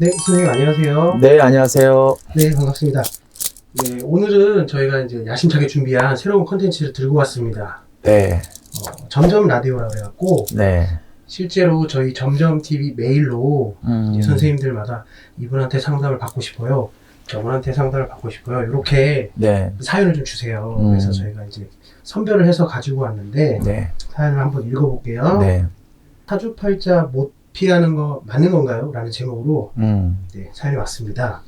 네, 선생님 안녕하세요. 네, 안녕하세요. 네, 반갑습니다. 네, 오늘은 저희가 이제 야심차게 준비한 새로운 컨텐츠를 들고 왔습니다. 네, 어, 점점 라디오라고 해갖고 네. 실제로 저희 점점 TV 메일로 음, 이제 선생님들마다 이분한테 상담을 받고 싶어요. 저분한테 상담을 받고 싶어요. 이렇게 네, 사연을 좀 주세요. 음. 그래서 저희가 이제 선별을 해서 가지고 왔는데 네, 사연을 한번 읽어볼게요. 네. 사주팔자 못 피하는 거 맞는 건가요? 라는 제목으로 음, 네, 사연이 왔습니다.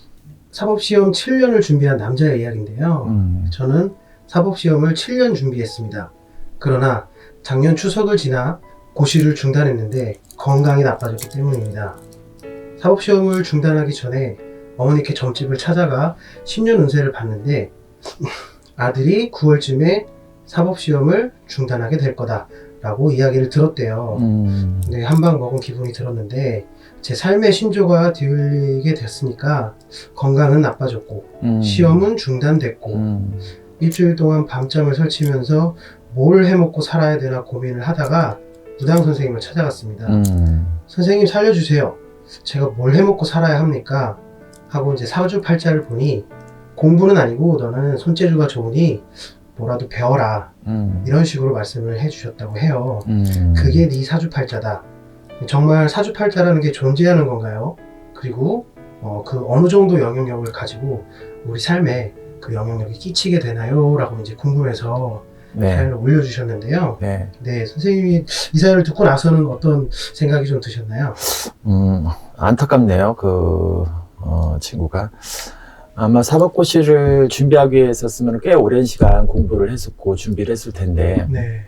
사법시험 7년을 준비한 남자의 이야기인데요. 음, 저는 사법시험을 7년 준비했습니다. 그러나 작년 추석을 지나 고시를 중단했는데 건강이 나빠졌기 때문입니다. 사법시험을 중단하기 전에 어머니께 점집을 찾아가 10년 운세를 봤는데 아들이 9월쯤에 사법시험을 중단하게 될 거다 라고 이야기를 들었대요. 음, 네, 한 방 먹은 기분이 들었는데 제 삶의 신조가 뒤을리게 됐으니까 건강은 나빠졌고 음, 시험은 중단됐고 음, 일주일 동안 밤잠을 설치면서 뭘 해먹고 살아야 되나 고민을 하다가 무당 선생님을 찾아갔습니다. 음, 선생님 살려주세요. 제가 뭘 해먹고 살아야 합니까? 하고 이제 사주팔자를 보니 공부는 아니고 너는 손재주가 좋으니 뭐라도 배워라 음, 이런 식으로 말씀을 해주셨다고 해요. 음. 그게 네 사주팔자다. 정말 사주팔자라는 게 존재하는 건가요? 그리고 어, 그 어느 정도 영향력을 가지고 우리 삶에 그 영향력이 끼치게 되나요? 라고 이제 궁금해서 네, 사연을 올려주셨는데요. 네. 네, 선생님이 이 사연을 듣고 나서는 어떤 생각이 좀 드셨나요? 음, 안타깝네요. 그, 어, 친구가. 아마 사법고시를 준비하기 위해서 쓰면 꽤 오랜 시간 공부를 했었고 준비를 했을 텐데, 네,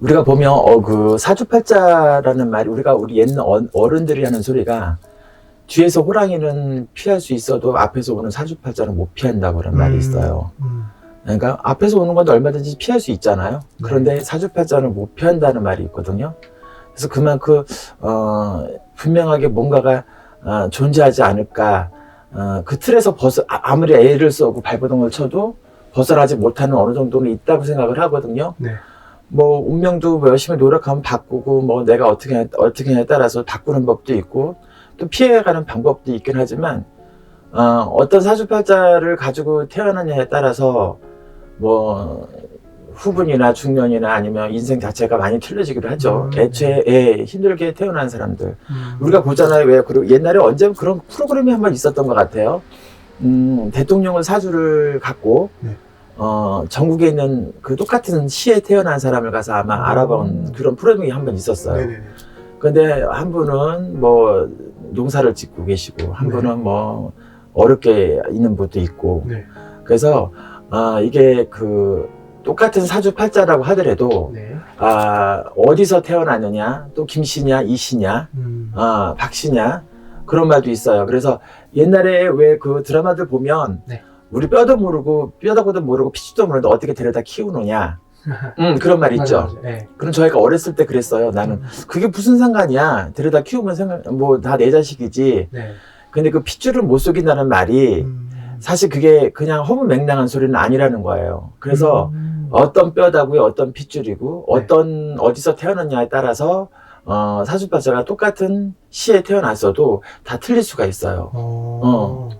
우리가 보면, 어, 그 사주팔자라는 말이 우리가 우리 옛날 어- 어른들이 하는 소리가 뒤에서 호랑이는 피할 수 있어도 앞에서 오는 사주팔자는 못 피한다고 그런 말이 음. 있어요. 음, 그러니까 앞에서 오는 건 얼마든지 피할 수 있잖아요. 그런데 사주팔자는 못 피한다는 말이 있거든요. 그래서 그만큼 어, 분명하게 뭔가가 어, 존재하지 않을까. 어, 그 틀에서 벗어 아- 아무리 애를 쓰고 발버둥을 쳐도 벗어나지 못하는 어느 정도는 있다고 생각을 하거든요. 네, 뭐 운명도 뭐 열심히 노력하면 바꾸고 뭐 내가 어떻게 하- 어떻게 하냐에 따라서 바꾸는 법도 있고 또 피해가는 방법도 있긴 하지만 어, 어떤 사주팔자를 가지고 태어나냐에 따라서 뭐 후분이나 중년이나 아니면 인생 자체가 많이 틀려지기도 하죠. 음, 애초에 예, 힘들게 태어난 사람들 음, 우리가 보잖아요. 왜 그리고 옛날에 언제 그런 프로그램이 한 번 있었던 것 같아요. 음, 대통령을 사주를 갖고 네. 어, 전국에 있는 그 똑같은 시에 태어난 사람을 가서 아마 음. 알아본 그런 프로그램이 한 번 있었어요. 네네네. 근데 한 분은 뭐 농사를 짓고 계시고 한 네. 분은 뭐 어렵게 있는 분도 있고 네, 그래서 아 이게 그 똑같은 사주팔자라고 하더라도 네, 아 어디서 태어났느냐 또 김씨냐 이씨냐 음, 아 박씨냐 그런 말도 있어요. 그래서 옛날에 왜 그 드라마들 보면 네. 우리 뼈도 모르고 뼈다고도 모르고 피지도 모르는데 어떻게 데려다 키우느냐 음 그런 말 있죠. 맞아, 맞아. 네. 그럼 저희가 어렸을 때 그랬어요. 나는 그게 무슨 상관이야. 데려다 키우면 생각, 뭐, 다 내 자식이지. 네. 근데 그 핏줄을 못 속인다는 말이 음, 사실 그게 그냥 허무맹랑한 소리는 아니라는 거예요. 그래서 음, 어떤 뼈다구에 어떤 핏줄이고 네. 어떤, 어디서 태어났냐에 따라서 어, 사주팔자가 똑같은 시에 태어났어도 다 틀릴 수가 있어요. 어,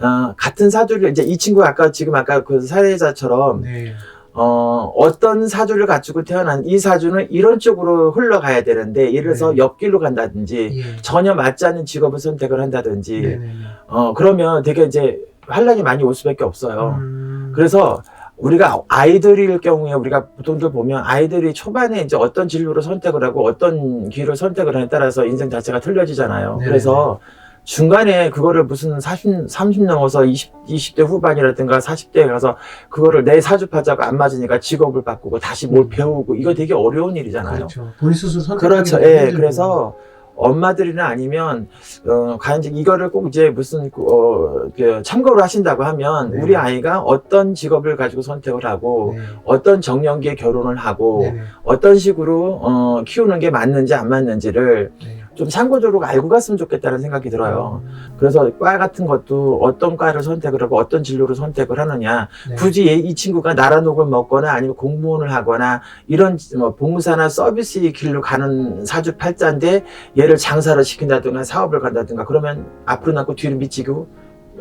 어, 같은 사주를, 이제 이 친구 아까, 지금 아까 그 사례자처럼 네, 어, 어떤 사주를 갖추고 태어난 이 사주는 이런 쪽으로 흘러가야 되는데, 예를 들어서 네. 옆길로 간다든지, 예. 전혀 맞지 않는 직업을 선택을 한다든지, 네네네. 어, 그러면 되게 이제 환란이 많이 올 수밖에 없어요. 음, 그래서 우리가 아이들일 경우에 우리가 보통들 보면 아이들이 초반에 이제 어떤 진로를 선택을 하고 어떤 길을 선택을 하냐에 따라서 인생 자체가 틀려지잖아요. 네네네. 그래서 중간에 그거를 무슨 40, 30 넘어서 20, 20대 후반이라든가 40대에 가서 그거를 내 사주팔자가 안 맞으니까 직업을 바꾸고 다시 뭘 음. 배우고 이거 되게 어려운 일이잖아요. 그렇죠. 본인 스스로 선택하기 그렇죠. 예. 그래서 엄마들이나 아니면 어 과연 이거를 꼭 이제 무슨 그, 어, 그 참고를 하신다고 하면 네. 우리 아이가 어떤 직업을 가지고 선택을 하고 네. 어떤 정년기에 결혼을 하고 네네. 어떤 식으로 어 키우는 게 맞는지 안 맞는지를 네. 좀 참고적으로 알고 갔으면 좋겠다는 생각이 들어요. 그래서 과 같은 것도 어떤 과를 선택을 하고 어떤 진로를 선택을 하느냐. 네. 굳이 얘- 이 친구가 나라녹을 먹거나 아니면 공무원을 하거나 이런 뭐 봉사나 서비스 길로 가는 사주팔자인데 얘를 장사를 시킨다든가 사업을 간다든가 그러면 앞으로 남고 뒤로 미치고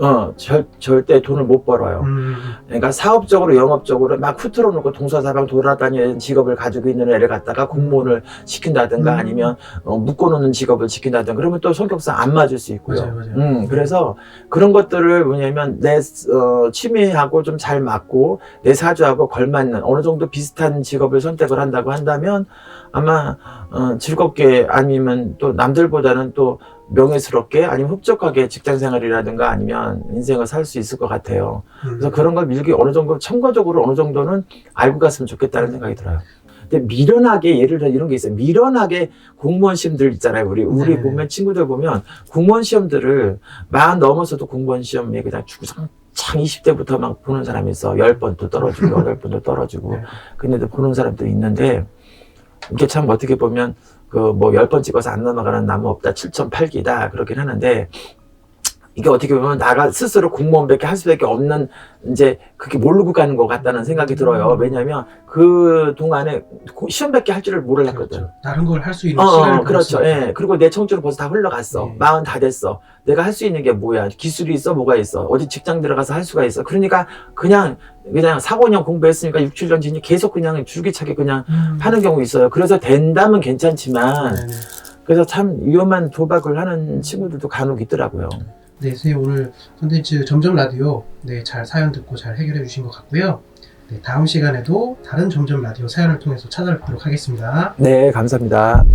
어 절, 절대 돈을 못 벌어요. 음, 그러니까 사업적으로 영업적으로 막 후트러 놓고 동서사방 돌아다니는 직업을 가지고 있는 애를 갖다가 공무원을 시킨다든가 음. 아니면 어, 묶어놓는 직업을 시킨다든가 그러면 또 성격상 안 맞을 수 있고요. 맞아요, 맞아요. 음, 그래서 그런 것들을 뭐냐면 내 어, 취미하고 좀 잘 맞고 내 사주하고 걸맞는 어느 정도 비슷한 직업을 선택을 한다고 한다면 아마 어, 즐겁게 아니면 또 남들보다는 또 명예스럽게 아니면 흡족하게 직장 생활이라든가 아니면 인생을 살 수 있을 것 같아요. 음. 그래서 그런 걸 밀기 어느 정도 참고적으로 어느 정도는 알고 갔으면 좋겠다는 생각이 들어요. 근데 미련하게 예를 들어 이런 게 있어요. 미련하게 공무원 시험들 있잖아요. 우리 우리 네. 보면 친구들 보면 공무원 시험들을 마흔 넘어서도 공무원 시험에 그냥 주구장 창 20대부터 막 보는 사람이 있어. 10번도 떨어지고 8번도 떨어지고. 네. 근데도 보는 사람도 있는데 이게 참 어떻게 보면 그뭐 10번 찍어서 안 넘어가는 나무 없다. 7.8기다. 그러긴 하는데 이게 어떻게 보면 나가 스스로 공무원밖에 할 수밖에 없는 이제 그게 모르고 가는 것 같다는 생각이 들어요. 음. 왜냐하면 그 동안에 고- 시험밖에 할 줄을 몰랐거든. 그렇죠. 다른 걸 할 수 있는 어, 시간을 어, 그렇죠. 가졌으니까. 예. 그리고 내 청춘은 벌써 다 흘러갔어. 네. 마흔 다 됐어. 내가 할 수 있는 게 뭐야? 기술이 있어? 뭐가 있어? 어디 직장 들어가서 할 수가 있어? 그러니까 그냥, 그냥 4, 5년 공부했으니까 6, 7년 지니 계속 그냥 줄기차게 그냥 음. 하는 경우 있어요. 그래서 된다면 괜찮지만, 네네. 그래서 참 위험한 도박을 하는 친구들도 간혹 있더라고요. 네, 선생님 오늘 콘텐츠 점점 라디오 네, 잘 사연 듣고 잘 해결해 주신 것 같고요. 네, 다음 시간에도 다른 점점 라디오 사연을 통해서 찾아뵙도록 하겠습니다. 네, 감사합니다.